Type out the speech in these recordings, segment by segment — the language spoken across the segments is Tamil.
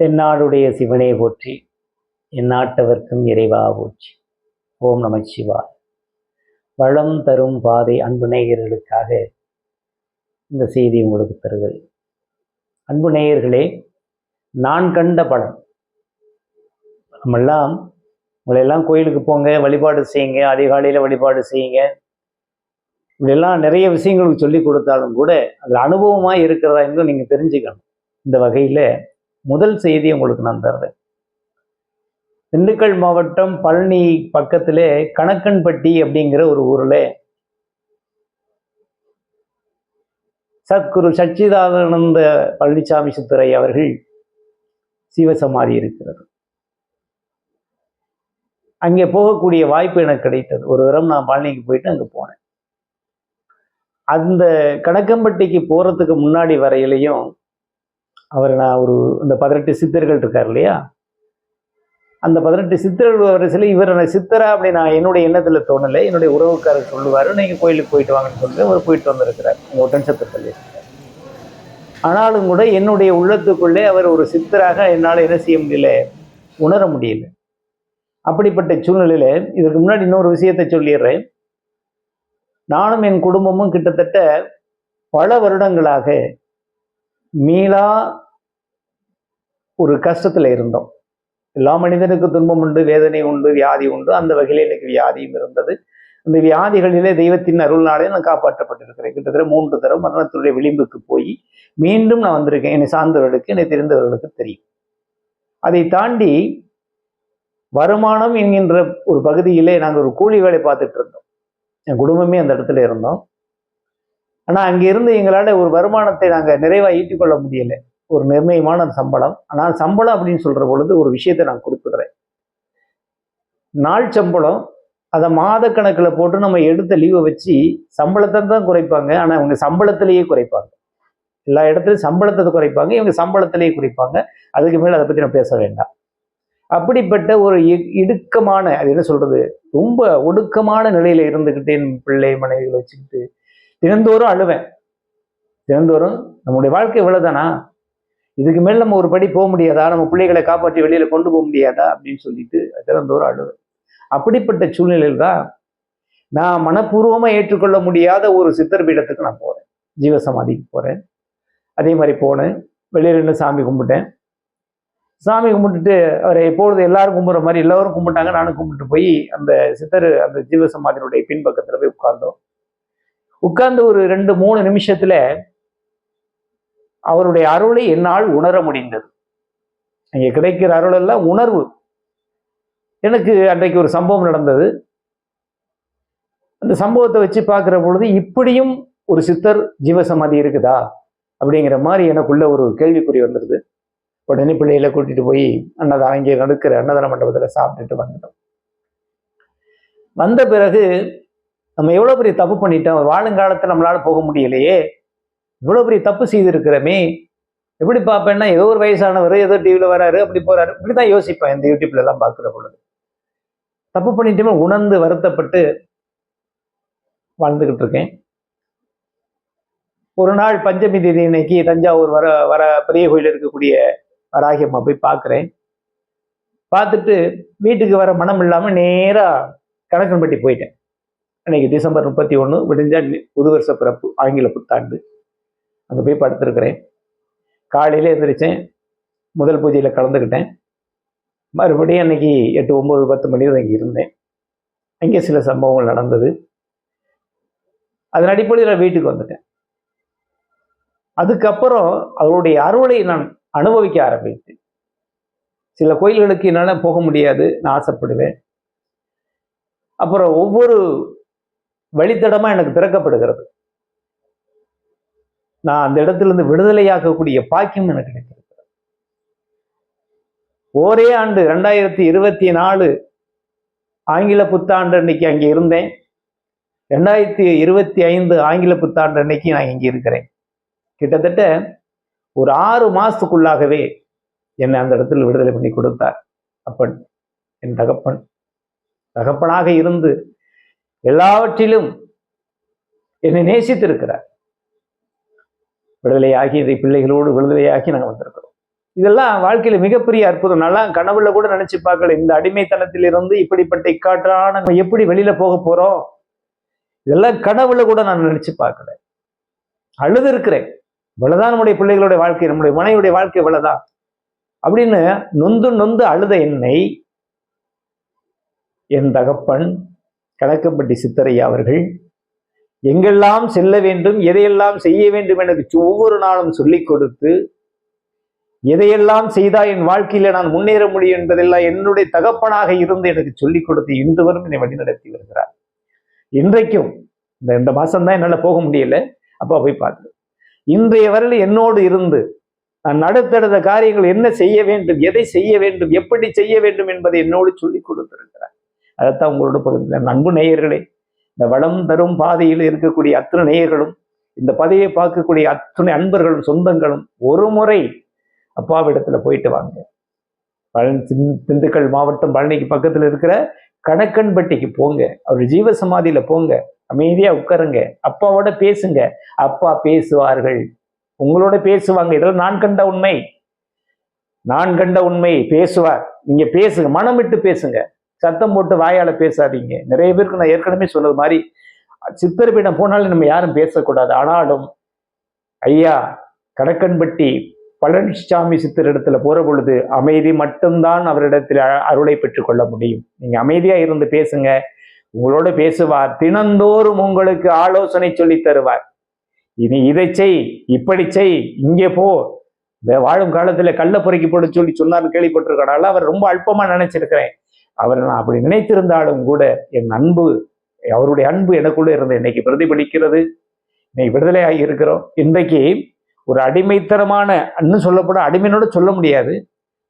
தென்னாடுடைய சிவனே போற்றி எந்நாட்டவர்க்கும் இறைவா போற்றி. ஓம் நமச்சிவாய் வளம் தரும் பாதை அன்பு நேயர்களுக்காக இந்த செய்தி உங்களுக்கு தருகிறேன். அன்பு நேயர்களே நான் கண்ட படம். நம்மெல்லாம் உங்களெல்லாம் கோயிலுக்கு போங்க வழிபாடு செய்யுங்க அதிகாலையில் வழிபாடு செய்யுங்க. இப்படிலாம் நிறைய விஷயங்களுக்கு சொல்லி கொடுத்தாலும் கூட அதில் அனுபவமாக இருக்கிறதா என்று நீங்கள் தெரிஞ்சுக்கணும். இந்த வகையில் முதல் செய்தி உங்களுக்கு நான் தருவேன் திண்டுக்கல் மாவட்டம் பழனி பக்கத்திலே கணக்கன்பட்டி அப்படிங்கிற ஒரு ஊரில் சத்குரு சச்சிதானந்த பழனிசாமி சித்துரை அவர்கள் சிவசமாதி இருக்கிறது. அங்கே போகக்கூடிய வாய்ப்பு எனக்கு கிடைத்தது. ஒரு தரம் நான் பழனிக்கு போயிட்டு அங்கே போனேன். அந்த கணக்கம்பட்டிக்கு போகிறதுக்கு முன்னாடி வரையிலையும் அவர் நான் ஒரு இந்த பதினெட்டு சித்தர்கள் இருக்கார் இல்லையா? அந்த பதினெட்டு சித்தர்கள் வரிசையில் இவர் சித்தரா அப்படி நான் என்னுடைய எண்ணத்தில் தோணலை. என்னுடைய உறவுக்காரர் சொல்லுவார் நீங்கள் கோயிலுக்கு போயிட்டு வாங்கன்னு சொல்லி அவர் போயிட்டு வந்திருக்கிறார். ஒட்டன் ஒட்டன்சத்திரத்தில் ஆனாலும் கூட என்னுடைய உள்ளத்துக்குள்ளே அவர் ஒரு சித்தராக என்னால் என்ன செய்ய முடியல உணர முடியல. அப்படிப்பட்ட சூழ்நிலையில் இதற்கு முன்னாடி இன்னொரு விஷயத்தை சொல்லிடுறேன். நானும் என் குடும்பமும் கிட்டத்தட்ட பல வருடங்களாக மீளா ஒரு கஷ்டத்தில் இருந்தோம். எல்லா மனிதனுக்கு துன்பம் உண்டு வேதனை உண்டு வியாதி உண்டு. அந்த வகையில் எனக்கு வியாதியும் இருந்தது. அந்த வியாதிகளிலே தெய்வத்தின் அருள்னாலே நான் காப்பாற்றப்பட்டிருக்கிறேன். கிட்டத்தட்ட மூன்று தரம் மரணத்துடைய விளிம்புக்கு போய் மீண்டும் நான் வந்திருக்கேன். என்னை சார்ந்தவர்களுக்கு என்னை தெரிந்தவர்களுக்கு தெரியும். அதை தாண்டி வருமானம் என்கின்ற ஒரு பகுதியிலே நாங்கள் ஒரு கூலி வேலை பார்த்துட்டு இருந்தோம். என் குடும்பமே அந்த இடத்துல இருந்தோம். ஆனால் அங்கே இருந்து எங்களால் ஒரு வருமானத்தை நாங்கள் நிறைவாக ஈட்டிக்கொள்ள முடியலை. ஒரு நிர்ணயமான சம்பளம். ஆனால் சம்பளம் அப்படின்னு சொல்கிற பொழுது ஒரு விஷயத்தை நான் குறிப்பிடுறேன். நாள் சம்பளம் அதை மாத கணக்கில் போட்டு நம்ம எடுத்த லீவை வச்சு சம்பளத்தை தான் குறைப்பாங்க. ஆனால் அவங்க சம்பளத்திலேயே குறைப்பாங்க. எல்லா இடத்துலையும் சம்பளத்தை குறைப்பாங்க இவங்க சம்பளத்திலேயே குறைப்பாங்க. அதுக்கு மேலே அதை பற்றி நான் பேச வேண்டாம். அப்படிப்பட்ட ஒரு இடுக்கமான அது என்ன சொல்றது? ரொம்ப ஒடுக்கமான நிலையில இருந்துக்கிட்டு என் பிள்ளை மனைவிகளை வச்சுக்கிட்டு தினந்தோறும் அழுவேன். தினந்தோறும் நம்முடைய வாழ்க்கை இவ்வளவுதானா? இதுக்கு மேல் நம்ம ஒரு படி போக முடியாதா? நம்ம பிள்ளைகளை காப்பாற்றி வெளியில கொண்டு போக முடியாதா? அப்படின்னு சொல்லிட்டு தினந்தோறும் அழுவேன். அப்படிப்பட்ட சூழ்நிலையில் தான் நான் மனப்பூர்வமாக ஏற்றுக்கொள்ள முடியாத ஒரு சித்தர் பீடத்துக்கு நான் போறேன். ஜீவசமாதிக்கு போறேன். அதே மாதிரி போனேன். வெளியில நின்று சாமி கும்பிட்டேன். சாமி கும்பிட்டுட்டு அவரை எப்பொழுது எல்லாரும் கும்பிட்ற மாதிரி எல்லாரும் கும்பிட்டாங்க. நானும் கும்பிட்டு போய் அந்த சித்தர் அந்த ஜீவசமாதியினுடைய பின்பக்கத்துல போய் உட்கார்ந்தோம். உட்கார்ந்து ஒரு ரெண்டு மூணு நிமிஷத்துல அவருடைய அருளை என்னால் உணர முடிந்தது. அங்கே கிடைக்கிற அருள் எல்லாம் உணர்வு. எனக்கு அன்றைக்கு ஒரு சம்பவம் நடந்தது. அந்த சம்பவத்தை வச்சு பார்க்கிற பொழுது இப்படியும் ஒரு சித்தர் ஜீவசமாதி இருக்குதா? அப்படிங்கிற மாதிரி எனக்குள்ள ஒரு கேள்விக்குறி வந்துடுது உடனே பிள்ளையில கூட்டிட்டு போய் அன்னதானம் இங்கே நடுக்கிற அன்னதான மண்டபத்தில் சாப்பிட்டுட்டு வந்துட்டோம். வந்த பிறகு நம்ம எவ்வளோ பெரிய தப்பு பண்ணிட்டோம். வாழுங்காலத்தில் நம்மளால போக முடியலையே. இவ்வளோ பெரிய தப்பு செய்திருக்கிறமே. எப்படி பார்ப்பேன்னா ஏதோ ஒரு வயசானவர் ஏதோ டிவியில் வராரு அப்படி போறாரு. இப்படி தான் யோசிப்பேன் இந்த யூடியூப்ல எல்லாம் பார்க்குற பொழுது. தப்பு பண்ணிட்டுமே உணர்ந்து வருத்தப்பட்டு வாழ்ந்துக்கிட்டு இருக்கேன். ஒரு நாள் பஞ்சமி தேதி இன்னைக்கு தஞ்சாவூர் வர வர பெரிய கோயில் இருக்கக்கூடிய வராகி அம்மா போய் பார்க்குறேன். பார்த்துட்டு வீட்டுக்கு வர மனம் இல்லாமல் நேராக கணக்கன்பட்டி போயிட்டேன். அன்னைக்கு டிசம்பர் முப்பத்தி ஒன்று விடிஞ்சா புது வருஷ பிறப்பு ஆங்கில புத்தாண்டு. அங்கே போய் படுத்திருக்கிறேன். காலையில் எழுந்திரிச்சேன் முதல் பூஜையில் கலந்துக்கிட்டேன். மறுபடியும் அன்னைக்கு எட்டு ஒம்பது பத்து மணி வரை அங்கே இருந்தேன். அங்கே சில சம்பவங்கள் நடந்தது. அதன் அடிப்படையில் வீட்டுக்கு வந்துட்டேன். அதுக்கப்புறம் அவருடைய அருளை நான் அனுபவிக்க ஆரம்பித்தேன். சில கோயில்களுக்கு என்னால் போக முடியாது நான் ஆசைப்படுவேன். அப்புறம் ஒவ்வொரு வழித்தடமா எனக்கு திறக்கப்படுகிறது. நான் அந்த இடத்திலிருந்து விடுதலையாகக்கூடிய பாக்கியம் எனக்கு கிடைக்கிறது ஒரே ஆண்டு ரெண்டாயிரத்தி இருபத்தி நாலு ஆங்கில புத்தாண்டு அன்னைக்கு அங்கே இருந்தேன். ரெண்டாயிரத்தி இருபத்தி ஐந்து ஆங்கில புத்தாண்டு அன்னைக்கு நான் இங்கே இருக்கிறேன். கிட்டத்தட்ட ஒரு ஆறு மாசத்துக்குள்ளாகவே என்னை அந்த இடத்தில் விடுதலை பண்ணி கொடுத்தார். அப்பன் என் தகப்பன். தகப்பனாக இருந்து எல்லாவற்றிலும் என்னை நேசித்திருக்கிறார். விடுதலையாகி இதை பிள்ளைகளோடு விடுதலையாகி நாங்கள் வந்திருக்கிறோம். இதெல்லாம் வாழ்க்கையில மிகப்பெரிய அற்புதம். நல்லா கனவுல கூட நினைச்சு பார்க்கல. இந்த அடிமைத்தனத்திலிருந்து இப்படிப்பட்ட இக்காற்றான நம்ம எப்படி வெளியில போக போறோம்? இதெல்லாம் கனவுல கூட நான் நினைச்சு பார்க்கல. அழுது இருக்கிறேன் இவ்வளவுதான் நம்முடைய பிள்ளைகளுடைய வாழ்க்கை நம்முடைய மனைவியுடைய வாழ்க்கை இவ்வளவுதான். அப்படின்னு நொந்து நொந்து அழுத என்னை என் தகப்பன் கணக்கப்பட்டி சித்தரையா அவர்கள் எங்கெல்லாம் செல்ல வேண்டும் எதையெல்லாம் செய்ய வேண்டும் எனக்கு ஒவ்வொரு நாளும் சொல்லிக் கொடுத்து எதையெல்லாம் செய்தால் என் வாழ்க்கையில நான் முன்னேற முடியும் என்பதெல்லாம் என்னுடைய தகப்பனாக இருந்து எனக்கு சொல்லிக் கொடுத்து இன்று வரும் என்னை வழிநடத்தி வருகிறார். இன்றைக்கும் இந்த இந்த மாசம்தான் என்னால் போக முடியல. அப்பா போய் பார்த்து இன்றைய வரையில் என்னோடு இருந்து நான் நடுத்தடுத்த காரியங்கள் என்ன செய்ய வேண்டும் எதை செய்ய வேண்டும் எப்படி செய்ய வேண்டும் என்பதை என்னோடு சொல்லிக் கொடுத்திருக்கிறார். அதைத்தான் உங்களோட பகிர்ந்த நண்பு நேயர்களே இந்த வளம் தரும் பாதையில் இருக்கக்கூடிய அத்தனை நேயர்களும் இந்த பதவியை பார்க்கக்கூடிய அத்தனை அன்பர்களும் சொந்தங்களும் ஒரு முறை அப்பாவிடத்துல போயிட்டு வாங்க. பழனி திண்டுக்கல் மாவட்டம் பழனிக்கு பக்கத்துல இருக்கிற கணக்கன்பட்டிக்கு போங்க. அவர் ஜீவ சமாதியில போங்க. அமைதியா உட்காருங்க. அப்பாவோட பேசுங்க. அப்பா பேசுவார்கள். உங்களோட பேசுவாங்க. இதெல்லாம் நான் கண்ட உண்மை. நான் கண்ட உண்மை. பேசுவார். நீங்க பேசுங்க. மனம் விட்டு பேசுங்க. சத்தம் போட்டு வாயால பேசாதீங்க. நிறைய பேருக்கு நான் ஏற்கனவே சொன்னது மாதிரி சித்தர்பீடம் போனாலும் நம்ம யாரும் பேசக்கூடாது. ஆனாலும் ஐயா கடக்கன்பட்டி பழனிசாமி சித்தர் இடத்துல போற பொழுது அமைதி மட்டும்தான் அவரிடத்தில் அ- அருளை பெற்றுக்கொள்ள முடியும். நீங்க அமைதியா இருந்து பேசுங்க. உங்களோட பேசுவார். தினந்தோறும் உங்களுக்கு ஆலோசனை சொல்லி தருவார். இனி இதை செய் இப்படி செய் இங்கே போ. இந்த வாழும் காலத்துல கள்ள பொறுக்கி போட சொல்லி சொன்னார் கேள்விப்பட்டிருக்கனால அவர் ரொம்ப அல்பமா நினைச்சிருக்கிறேன். அவர் நான் அப்படி நினைத்திருந்தாலும் கூட என் அன்பு அவருடைய அன்பு எனக்குள்ளே இருந்த இன்னைக்கு பிரதிபலிக்கிறது? இன்னைக்கு விடுதலை ஆகி இருக்கிறோம் இன்றைக்கு ஒரு அடிமைத்தனமான இன்னும் சொல்லப்படும் அடிமையினோட சொல்ல முடியாது.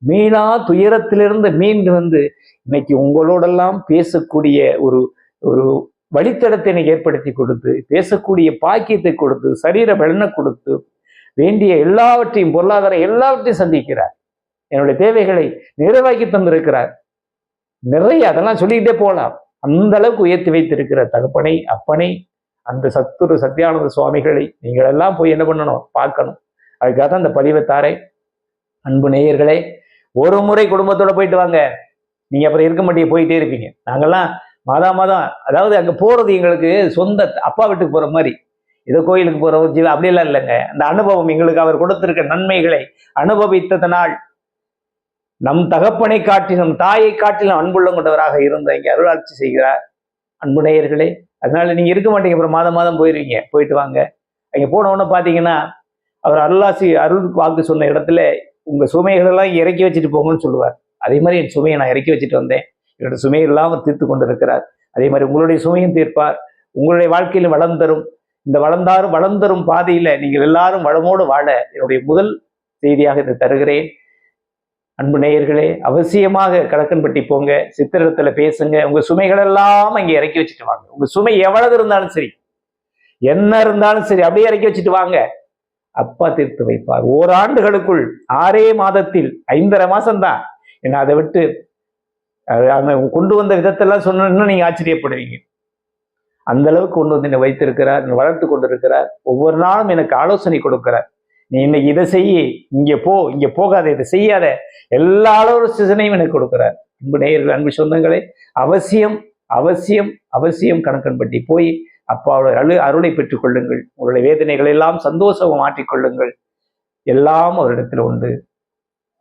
மீனா துயரத்திலிருந்து மீண்டு வந்து இன்னைக்கு உங்களோடெல்லாம் பேசக்கூடிய ஒரு ஒரு வழித்தடத்தினை ஏற்படுத்தி கொடுத்து பேசக்கூடிய பாக்கியத்தை கொடுத்து சரீர வெள்ளனை கொடுத்து வேண்டிய எல்லாவற்றையும் பொருளாதார எல்லாவற்றையும் சந்திக்கிறார். என்னுடைய தேவைகளை நிறைவாக்கி தந்திருக்கிறார். நிறைய அதெல்லாம் சொல்லிக்கிட்டே போகலாம். அந்த அளவுக்கு உயர்த்தி வைத்திருக்கிற தகப்பனை அப்பனை அந்த சத்துரு சத்யானந்த சுவாமிகளை நீங்கள் எல்லாம் போய் என்ன பண்ணணும்? பார்க்கணும். அதுக்காக தான் அந்த பதிவை தாரேன். அன்பு நேயர்களே ஒரு முறை குடும்பத்தோட போயிட்டு வாங்க. நீங்க அப்புறம் இருக்க மாட்டேங்க போயிட்டே இருப்பீங்க. நாங்கெல்லாம் மாதா மாதம் அதாவது அங்கே போறது எங்களுக்கு சொந்த அப்பா வீட்டுக்கு போற மாதிரி. ஏதோ கோயிலுக்கு போகிற ஒரு அப்படிலாம் அப்படியெல்லாம் இல்லைங்க. அந்த அனுபவம் எங்களுக்கு அவர் கொடுத்திருக்க நன்மைகளை அனுபவித்ததனால் நம் தகப்பனை காட்டி நம் தாயை காட்டிலும் அன்புள்ள கொண்டவராக இருந்த இங்கே அருளாட்சி செய்கிறார். அன்பு நேயர்களே அதனால நீங்க இருக்க மாட்டீங்க அப்புறம் மாதம் மாதம் போயிருவீங்க. போயிட்டு வாங்க. அங்கே போன உடனே பார்த்தீங்கன்னா அவர் அருளாசி அருள் வாக்கு சொன்ன இடத்துல உங்க சுமைகளெல்லாம் இறக்கி வச்சுட்டு போங்கன்னு சொல்லுவார். அதே மாதிரி என் சுமையை நான் இறக்கி வச்சுட்டு வந்தேன். என்னோட சுமையெல்லாம் அவர் தீர்த்து கொண்டு இருக்கிறார் அதே மாதிரி உங்களுடைய சுமையும் தீர்ப்பார். உங்களுடைய வாழ்க்கையிலும் வளம் தரும். இந்த வளர்ந்தாரும் வளம் தரும் பாதையில நீங்கள் எல்லாரும் வளமோடு வாழ என்னுடைய முதல் செய்தியாக இதை தருகிறேன். அன்பு நேயர்களே அவசியமாக கடக்கன்பட்டி போங்க சித்திரத்துல பேசுங்க உங்க சுமைகள் எல்லாம் அங்கே இறக்கி வச்சுட்டு வாங்க. உங்க சுமை எவ்வளவு இருந்தாலும் சரி என்ன இருந்தாலும் சரி அப்படியே இறக்கி வச்சுட்டு வாங்க. அப்பா தீர்த்து வைப்பார். ஓராண்டுகளுக்குள் ஆறே மாதத்தில் ஐந்தரை மாசம்தான். என்ன அதை விட்டு அந்த கொண்டு வந்த விதத்தெல்லாம் சொன்னா நீங்க ஆச்சரியப்படுவீங்க. அந்த அளவுக்கு கொண்டு வந்து என்னை வைத்திருக்கிறார் என்னை வளர்த்து கொண்டிருக்கிறார். ஒவ்வொரு நாளும் எனக்கு ஆலோசனை கொடுக்கிறார். நீ இன்னைக்கு இதை செய்ய இங்கே போ இங்கே போகாத இதை செய்யாத. எல்லா ஆலோசனையும் எனக்கு கொடுக்குறார். அன்பு நேயர்கள் அன்பு சொந்தங்களே அவசியம் அவசியம் அவசியம் கணக்கன்பட்டி போய் அப்பாவோட அழு அருளை பெற்றுக் கொள்ளுங்கள். உங்களுடைய வேதனைகள் எல்லாம் சந்தோஷமாக மாற்றிக்கொள்ளுங்கள். எல்லாம் அவரிடத்தில் உண்டு.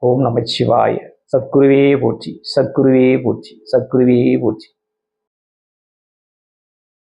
ஓம் நமச்சிவாய. சத்குருவே போற்றி சத்குருவே போற்றி சத்குருவே போற்றி.